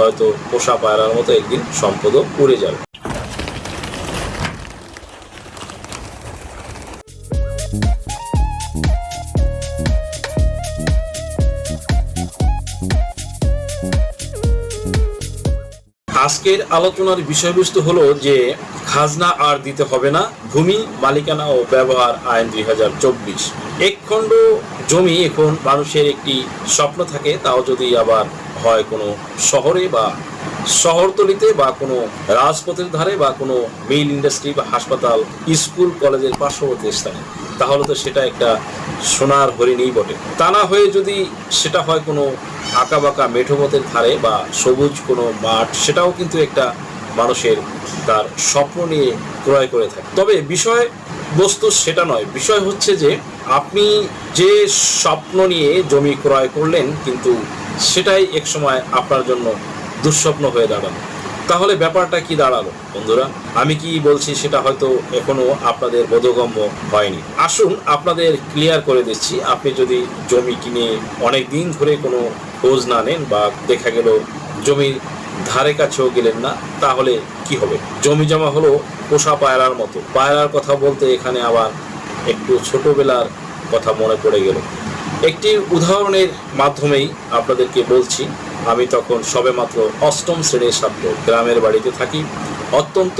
নয়তো পোষা পায়রার মতো একদিন সম্পদও উড়ে যাবে। আজকের আলোচনার বিষয়বস্তু হলো যে, খাজনা আর দিতে হবে না, ভূমি, মালিকানা ও ব্যবহার আইন দুই হাজার চব্বিশ। এক খণ্ড জমি এখন মানুষের একটি স্বপ্ন থাকে, তাও যদি আবার হয় কোনো শহরে বা শহরতলিতে বা কোনো রাজপথের ধারে বা কোনো মিল ইন্ডাস্ট্রি বা হাসপাতাল, স্কুল, কলেজের পার্শ্ববর্তী স্থানে। তাহলে তো সেটা একটা সোনার হরিণই বটে। তা না হয়ে যদি সেটা হয় কোনো আঁকা বাঁকা মেঠোমতের ধারে বা সবুজ কোনো মাঠ, সেটাও কিন্তু একটা মানুষের তার স্বপ্ন নিয়ে ক্রয় করে থাকে। তবে বিষয় বস্তু সেটা নয়। বিষয় হচ্ছে যে আপনি যে স্বপ্ন নিয়ে জমি ক্রয় করলেন কিন্তু সেটাই এক সময় আপনার জন্য দুঃস্বপ্ন হয়ে দাঁড়াল। তাহলে ব্যাপারটা কি দাঁড়াল? বন্ধুরা, আমি কি বলছি সেটা হয়তো এখনও আপনাদের বোধগম্য হয়নি। আসুন আপনাদের ক্লিয়ার করে দিচ্ছি, আপনি যদি জমি কিনে অনেক দিন ধরে কোনো খোঁজ না নেন বা দেখা গেল জমির ধারে কাছেও গেলেন না, তাহলে কি হবে? জমি জমা হলো পোষা পায়রার মতো। পায়রার কথা বলতে এখানে আবার একটু ছোটবেলার কথা মনে পড়ে গেল। একটি উদাহরণের মাধ্যমেই আপনাদেরকে বলছি, আমি তখন সবেমাত্র অষ্টম শ্রেণির ছাত্র, গ্রামের বাড়িতে থাকি। অত্যন্ত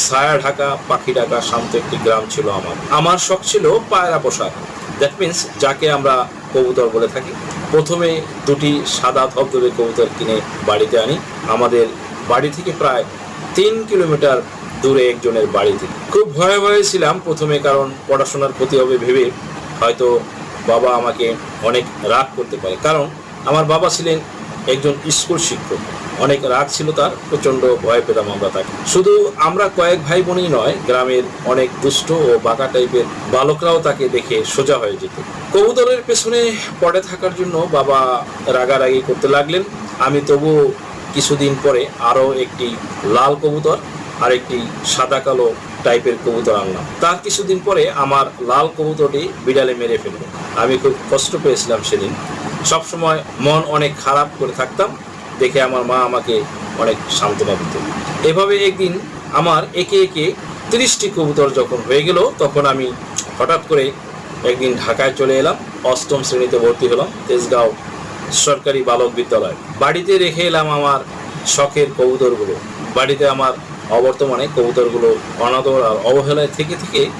ছায়া ঢাকা, পাখি ঢাকা শান্ত একটি গ্রাম ছিল আমার। আমার শখ ছিল পায়রা পোশাক দ্যাট মিন্স যাকে আমরা কবুতর বলে থাকি। প্রথমে দুটি সাদা ধবধবে কবুতর কিনে বাড়িতে আনি। আমাদের বাড়ি থেকে প্রায় তিন কিলোমিটার দূরে একজনের বাড়িতে খুব ভয়ে ভয়ে ছিলাম প্রথমে, কারণ পড়াশোনার ক্ষতি হবে ভেবে। হয়তো বাবা আমাকে অনেক রাগ করতে পারে। কারণ আমার বাবা ছিলেন একজন স্কুল শিক্ষক। অনেক রাগ ছিল তার, প্রচণ্ড ভয় পেতাম আমরা তাকে। শুধু আমরা কয়েক ভাই বোনই নয়, গ্রামের অনেক দুষ্ট ও বাঁকা টাইপের বালকরাও তাকে দেখে সোজা হয়ে যেত। কবুতরের পেছনে পড়ে থাকার জন্য বাবা রাগারাগি করতে লাগলেন। আমি তবু কিছুদিন পরে আরও একটি লাল কবুতর আর একটি সাদা কালো টাইপের কবুতর আনলাম। তার কিছুদিন পরে আমার লাল কবুতরটি বিড়ালে মেরে ফেলল। আমি খুব কষ্ট পেয়েছিলাম সেদিন। সবসময় মন অনেক খারাপ করে থাকতাম, দেখে আমার মা আমাকে অনেক সান্ত্বনা দিত। এভাবে একদিন আমার একে একে তিরিশটি কবুতর যখন হয়ে গেল, তখন আমি হঠাৎ করে একদিন ঢাকায় চলে এলাম, অষ্টম শ্রেণীতে ভর্তি হলাম, তেজগাঁও সরকারি বালক বিদ্যালয়। বাড়িতে রেখে এলাম আমার শখের কবুতরগুলো। বাড়িতে আমার অবর্তমানে কবুতরগুলো অনাদর আর অবহেলায় থেকে থেকে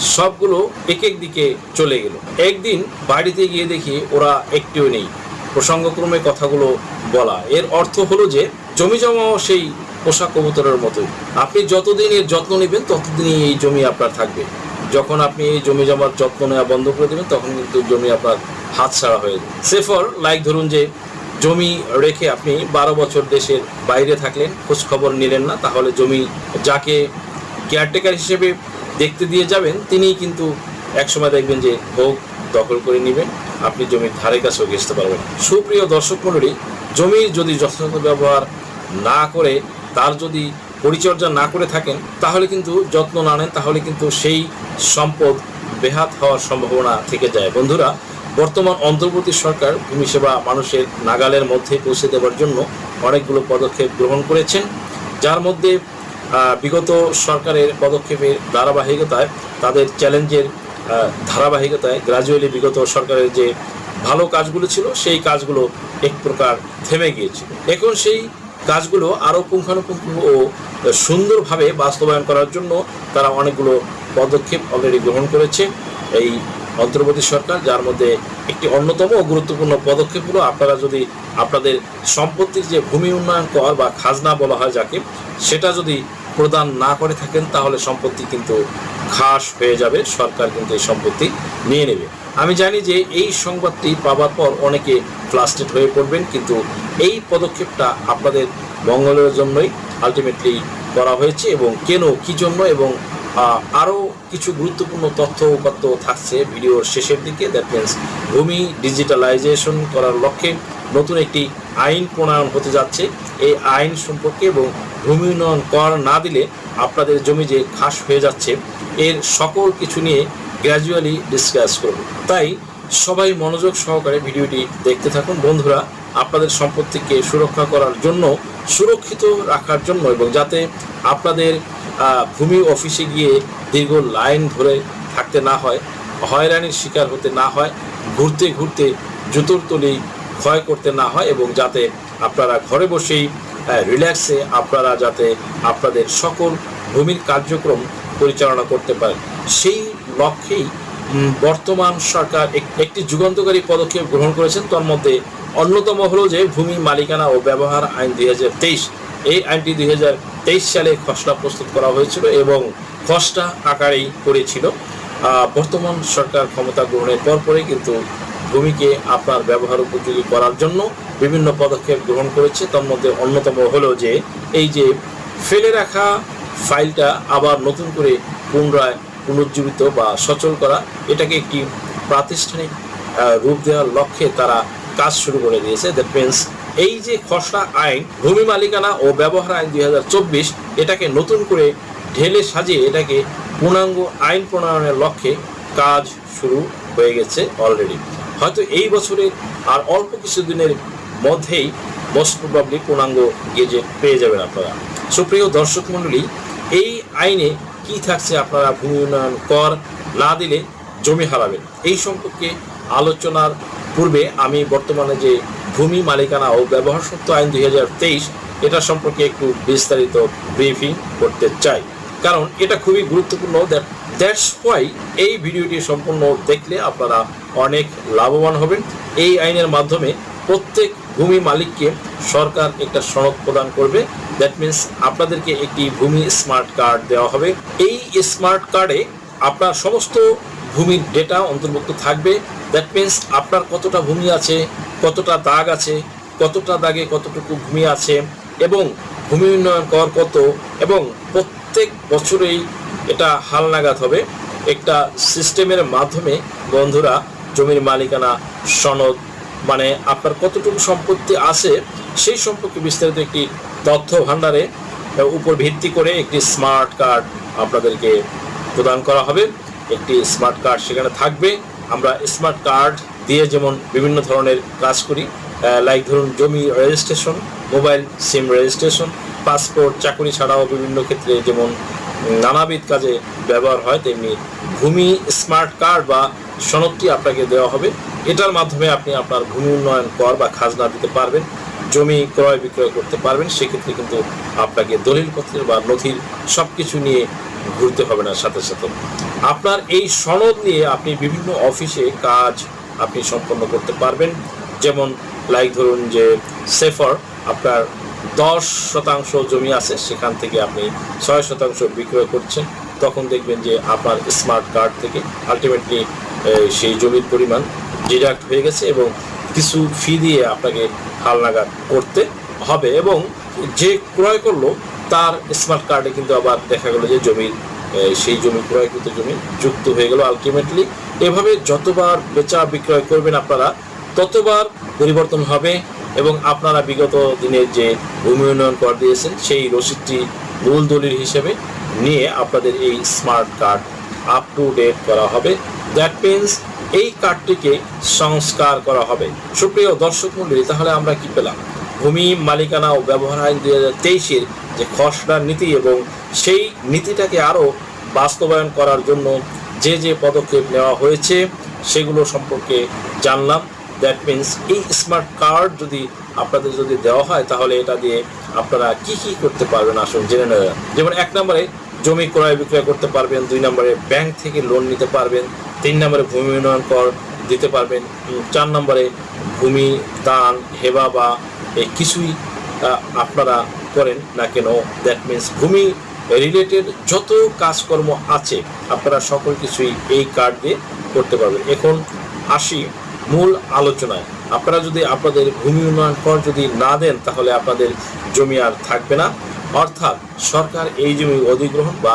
সবগুলো এক এক দিকে চলে গেল। একদিন বাড়িতে গিয়ে দেখি ওরা একটিও নেই। প্রসঙ্গক্রমে কথাগুলো বলা। এর অর্থ হলো যে, জমি জমাও সেই পোষা কবুতরের মতোই। আপনি যতদিন এর যত্ন নেবেন, ততদিনই এই জমি আপনার থাকবে। যখন আপনি এই জমি জমার যত্ন নেওয়া বন্ধ করে দেবেন, তখন কিন্তু জমি আপনার হাত ছাড়া হয়ে যাবে। সেফর লাইক ধরুন যে জমি রেখে আপনি বারো বছর দেশের বাইরে থাকলেন খোঁজ খবর নিলেন না, তাহলে জমি যাকে কেয়ারটেকার হিসেবে দেখতে দিয়ে যাবেন, তিনিই কিন্তু একসময় দেখবেন যে ভোগ দখল করে নেবেন, আপনি জমির ধারে কাছেও ঘেসতে পারবেন। সুপ্রিয় দর্শক মণ্ডলী, জমির যদি যথাযথ ব্যবহার না করে, তার যদি পরিচর্যা না করে থাকেন, তাহলে কিন্তু যত্ন না নেন, তাহলে কিন্তু সেই সম্পদ বেহাত হওয়ার সম্ভাবনা থেকে যায়। বন্ধুরা বর্তমান অন্তর্বর্তী সরকার ভূমি সেবা মানুষের নাগালের মধ্যে পৌঁছে দেওয়ার জন্য অনেকগুলো পদক্ষেপ গ্রহণ করেছেন। যার মধ্যে বিগত সরকারের পদক্ষেপের ধারাবাহিকতায় তাদের চ্যালেঞ্জের ধারাবাহিকতায় গ্রাজুয়ালি বিগত সরকারের যে ভালো কাজগুলো ছিল, সেই কাজগুলো এক প্রকার থেমে গিয়েছিল। এখন সেই কাজগুলো আরও পুঙ্খানুপুঙ্খ ও সুন্দরভাবে বাস্তবায়ন করার জন্য তারা অনেকগুলো পদক্ষেপ অলরেডি গ্রহণ করেছে। এই অন্তর্বর্তী সরকার, যার মধ্যে একটি অন্যতম গুরুত্বপূর্ণ পদক্ষেপ হলো আপনারা যদি আপনাদের সম্পত্তির যে ভূমি উন্নয়ন কর বা খাজনা বলা হয় যাকে, সেটা যদি প্রদান না করে থাকেন, তাহলে সম্পত্তি কিন্তু খাস হয়ে যাবে, সরকার কিন্তু এই সম্পত্তি নিয়ে নেবে। আমি জানি যে এই সংবাদটি পাওয়ার পর অনেকে ফ্লাস্টেড হয়ে পড়বেন, কিন্তু এই পদক্ষেপটা আপনাদের মঙ্গলের জন্যই আলটিমেটলি করা হয়েছে এবং কেন, কি জন্য এবং আরও কিছু গুরুত্বপূর্ণ তথ্য উপাত্ত থাকছে ভিডিওর শেষের দিকে। দ্যাট মিনস ভূমি ডিজিটালাইজেশন করার লক্ষ্যে নতুন একটি আইন প্রণয়ন হতে যাচ্ছে। এই আইন সম্পর্কে এবং ভূমি উন্নয়ন কর না দিলে আপনাদের জমি যে খাস হয়ে যাচ্ছে, এর সকল কিছু নিয়ে গ্র্যাজুয়ালি ডিসকাস করব। তাই সবাই মনোযোগ সহকারে ভিডিওটি দেখতে থাকুন। বন্ধুরা, আপনাদের সম্পত্তিকে সুরক্ষা করার জন্য, সুরক্ষিত রাখার জন্য এবং যাতে আপনাদের ভূমি অফিসে গিয়ে দীর্ঘ লাইন ধরে থাকতে না হয়, হয়রানির শিকার হতে না হয়, ঘুরতে ঘুরতে জুতোর তলি ক্ষয় করতে না হয় এবং যাতে আপনারা ঘরে বসেই রিল্যাক্সে আপনারা যাতে আপনাদের সকল ভূমির কার্যক্রম পরিচালনা করতে পারেন। সেই লক্ষ্যেই বর্তমান সরকার একটি যুগান্তকারী পদক্ষেপ গ্রহণ করেছেন। তার মধ্যে অন্যতম হলো যে, ভূমি মালিকানা ও ব্যবহার আইন দুই হাজার তেইশ এই আইনটি দুই হাজার তেইশ সালে খসড়া প্রস্তুত করা হয়েছিল এবং খসড়া আকারেই করেছিল। বর্তমান সরকার ক্ষমতা গ্রহণের পরপরই কিন্তু ভূমিকে আপনার ব্যবহার উপযোগী করার জন্য বিভিন্ন পদক্ষেপ গ্রহণ করেছে। তার মধ্যে অন্যতম হলো যে, এই যে ফেলে রাখা ফাইলটা আবার নতুন করে পুনরায় পুনর্জীবিত বা সচল করা, এটাকে একটি প্রাতিষ্ঠানিক রূপ দেওয়ার লক্ষ্যে তারা কাজ শুরু করে দিয়েছে। দ্যাট মিনস এই যে খসড়া আইন, ভূমি মালিকানা ও ব্যবহার আইন দু হাজার চব্বিশ, এটাকে নতুন করে ঢেলে সাজিয়ে এটাকে পূর্ণাঙ্গ আইন প্রণয়নের লক্ষ্যে কাজ শুরু হয়ে গেছে অলরেডি হয়তো এই বছরের আর অল্প কিছুদিনের মধ্যেই মোস্ট প্রবাবলি পূর্ণাঙ্গ গেজেট পেয়ে যাবেন আপনারা। সুপ্রিয় দর্শক মণ্ডলী, এই আইনে কি থাকছে আপনারা ভূমি উন্নয়ন কর না দিলে জমি হারাবেন। এই সম্পর্কে আলোচনার পূর্বে আমি বর্তমানে যে ভূমি মালিকানা ও ব্যবহার সত্ত্ব আইন দু হাজার তেইশ এটা সম্পর্কে একটু বিস্তারিত ব্রিফিং করতে চাই। কারণ এটা খুবই গুরুত্বপূর্ণ দ্যাটস হোয়াই এই ভিডিওটি সম্পূর্ণ দেখলে আপনারা অনেক লাভবান হবেন। এই আইনের মাধ্যমে প্রত্যেক ভূমি মালিককে সরকার একটা সনদ প্রদান করবে। দ্যাট মিন্স আপনাদেরকে একটি ভূমি স্মার্ট কার্ড দেওয়া হবে। এই স্মার্ট কার্ডে আপনার সমস্ত ভূমির ডেটা অন্তর্ভুক্ত থাকবে। দ্যাট মিন্স আপনার কতটা ভূমি আছে, কতটা দাগ আছে, কতটা দাগে কতটুকু ভূমি আছে এবং ভূমি উন্নয়ন কর কত এবং প্রত্যেক বছরেই এটা হালনাগাদ হবে। একটা সিস্টেমের মাধ্যমে বন্ধুরা, জমির মালিকানা, সনদ মানে আপনার কতটুকু সম্পত্তি আছে সেই সম্পর্কে বিস্তারিত একটি তথ্য ভাণ্ডারে উপর ভিত্তি করে একটি স্মার্ট কার্ড আপনাদেরকে প্রদান করা হবে। একটি স্মার্ট কার্ড সেখানে থাকবে। আমরা স্মার্ট কার্ড দিয়ে যেমন বিভিন্ন ধরনের কাজ করি লাইক ধরুন জমি registration mobile SIM registration passport চাকরি ছাড়াও বিভিন্ন ক্ষেত্রে যেমন নানাবিধ কাজে ব্যবহার হয়, তেমনি ভূমি স্মার্ট কার্ড বা সনদটি আপনাকে দেওয়া হবে। এটার মাধ্যমে আপনি আপনার ভূমি উন্নয়ন কর বা খাজনা দিতে পারবেন, জমি ক্রয় বিক্রয় করতে পারবেন, সেক্ষেত্রে কিন্তু আপনাকে দলিলপত্রের বা নথির সব কিছু নিয়ে ঘুরতে হবে না, সাথে সাথে। আপনার এই সনদ নিয়ে আপনি বিভিন্ন অফিসে কাজ আপনি সম্পন্ন করতে পারবেন। যেমন লাইক ধরুন যে সেফার আপনার দশ শতাংশ জমি আছে, সেখান থেকে আপনি ছয় শতাংশ বিক্রয় করছেন। তখন দেখবেন যে আপনার স্মার্ট কার্ড থেকে আলটিমেটলি সেই জমির পরিমাণ ডিডাক্ট হয়ে গেছে এবং কিছু ফি দিয়ে আপনাকে হালনাগাদ করতে হবে এবং যে ক্রয় করল তার স্মার্ট কার্ডে কিন্তু আবার দেখা গেলো যে জমির সেই জমি, ক্রয়কৃত জমি যুক্ত হয়ে গেল আলটিমেটলি এভাবে যতবার বেচা বিক্রয় করবেন আপনারা, ততবার পরিবর্তন হবে এবং আপনারা বিগত দিনের যে ভূমি উন্নয়ন কর দিয়েছেন, সেই রসিদটি মূল দলিল হিসেবে নিয়ে আপনাদের এই smart card up to date করা হবে। দ্যাট মিনস এই কার্ডটিকে সংস্কার করা হবে। সুপ্রিয় দর্শক মন্ডলী, তাহলে আমরা কি পেলাম? ভূমি, মালিকানা ও ব্যবহার আইন দুই হাজার তেইশের যে খসড়া নীতি এবং সেই নীতিটাকে আরও বাস্তবায়ন করার জন্য যে যে পদক্ষেপ নেওয়া হয়েছে, সেগুলো সম্পর্কে জানলাম। দ্যাট মিন্স এই স্মার্ট কার্ড যদি আপনাদের যদি দেওয়া হয়, তাহলে এটা দিয়ে আপনারা কি কি করতে পারবেন? আসুন জেনে নেবেন যেমন এক নম্বরে জমি ক্রয় বিক্রয় করতে পারবেন, দুই নম্বরে ব্যাংক থেকে লোন নিতে পারবেন, তিন নম্বরে ভূমি উন্নয়ন কর দিতে পারবেন চার নম্বরে ভূমি, দান, হেবা বা কিছুই আপনারা করেন না কেন? দ্যাট মিন্স ভূমি রিলেটেড যত কাজকর্ম আছে, আপনারা সকল কিছুই এই কার্ড দিয়ে করতে পারবেন। এখন আসি মূল আলোচনায়। আপনারা যদি আপনাদের ভূমি উন্নয়ন কর যদি না দেন, তাহলে আপনাদের জমি আর থাকবে না। অর্থাৎ সরকার এই জমি অধিগ্রহণ বা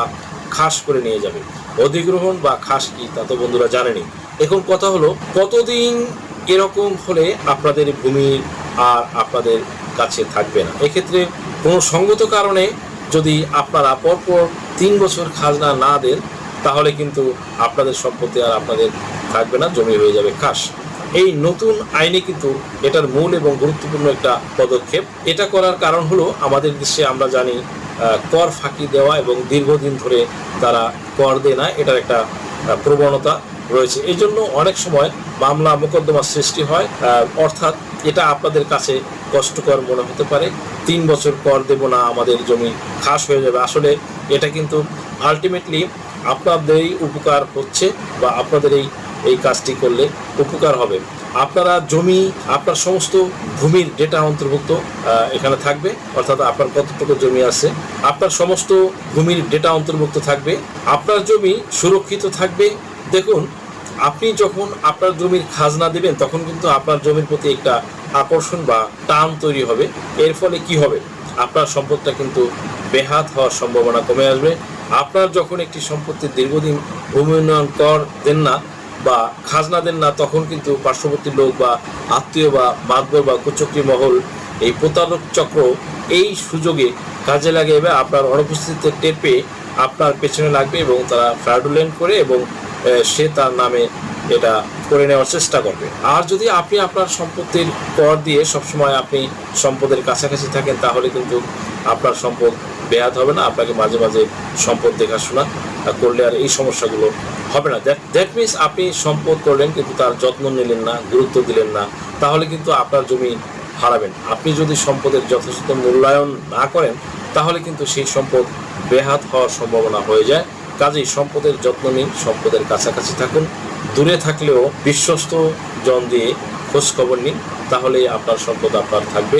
খাস করে নিয়ে যাবে। অধিগ্রহণ বা খাস কি তা তো বন্ধুরা জানেনি এখন কথা হলো, কতদিন এরকম হলে আপনাদের ভূমি আর আপনাদের কাছে থাকবে না। এক্ষেত্রে কোনো সঙ্গত কারণে যদি আপনারা পরপর তিন বছর খাজনা না দেন, তাহলে কিন্তু আপনাদের সম্পত্তি আর আপনাদের থাকবে না, জমি হয়ে যাবে খাস। এই নতুন আইনে কিন্তু এটার মূল এবং গুরুত্বপূর্ণ একটা পদক্ষেপ। এটা করার কারণ হলো, আমাদের দেশে আমরা জানি কর ফাঁকি দেওয়া এবং দীর্ঘদিন ধরে তারা কর দেয় না, এটার একটা প্রবণতা। রয়েছে। এই জন্য অনেক সময় মামলা মোকদ্দমার সৃষ্টি হয় অর্থাৎ এটা আপনাদের কাছে কষ্টকর মনে হতে পারে। তিন বছর কর দেব না, আমাদের জমি খাস হয়ে যাবে। আসলে এটা কিন্তু আলটিমেটলি আপনাদেরই উপকার হচ্ছে বা আপনাদের এই এই কাজটি করলে উপকার হবে। আপনারা জমি, আপনার সমস্ত ভূমির ডেটা অন্তর্ভুক্ত এখানে থাকবে, অর্থাৎ আপনার কতটুকু জমি আছে, আপনার সমস্ত ভূমির ডেটা অন্তর্ভুক্ত থাকবে, আপনার জমি সুরক্ষিত থাকবে দেখুন, আপনি যখন আপনার জমির খাজনা দেবেন, তখন কিন্তু আপনার জমির প্রতি একটা আকর্ষণ বা টান তৈরি হবে। এর ফলে কি হবে? আপনার সম্পদটা কিন্তু বেহাত হওয়ার সম্ভাবনা কমে আসবে। আপনার যখন একটি সম্পত্তির দীর্ঘদিন ভূমি উন্নয়ন কর দেন না বা খাজনা দেন না, তখন কিন্তু পার্শ্ববর্তী লোক বা আত্মীয় বা মাতবর বা কুচক্রী মহল, এই প্রতারক চক্র এই সুযোগে কাজে লাগাবে আপনার অনুপস্থিতিতে টের পেয়ে আপনার পেছনে লাগবে এবং তারা ফ্রাডুলেন্ট করে এবং সে তার নামে এটা করে নেওয়ার চেষ্টা করবে। আর যদি আপনি আপনার সম্পত্তির কর দিয়ে সবসময় আপনি সম্পদের কাছাকাছি থাকেন, তাহলে কিন্তু আপনার সম্পদ বেয়াত হবে না। আপনাকে মাঝে মাঝে সম্পদ দেখাশোনা করলে আর এই সমস্যাগুলো হবে না। দ্যাট দ্যাট মিনস আপনি সম্পদ করলেন কিন্তু তার যত্ন নিলেন না, গুরুত্ব দিলেন না, তাহলে কিন্তু আপনার জমি হারাবেন। আপনি যদি সম্পদের যথেষ্ট মূল্যায়ন না করেন, তাহলে কিন্তু সেই সম্পদ বেহাত হওয়ার সম্ভাবনা হয়ে যায়। কাজেই সম্পদের যত্ন নিন, সম্পদের কাছাকাছি থাকুন। দূরে থাকলেও বিশ্বস্ত জন দিয়ে খোঁজ খবর নিন, তাহলেই আপনার সম্পদ আপনার থাকবে।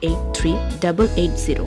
Eight three double eight zero.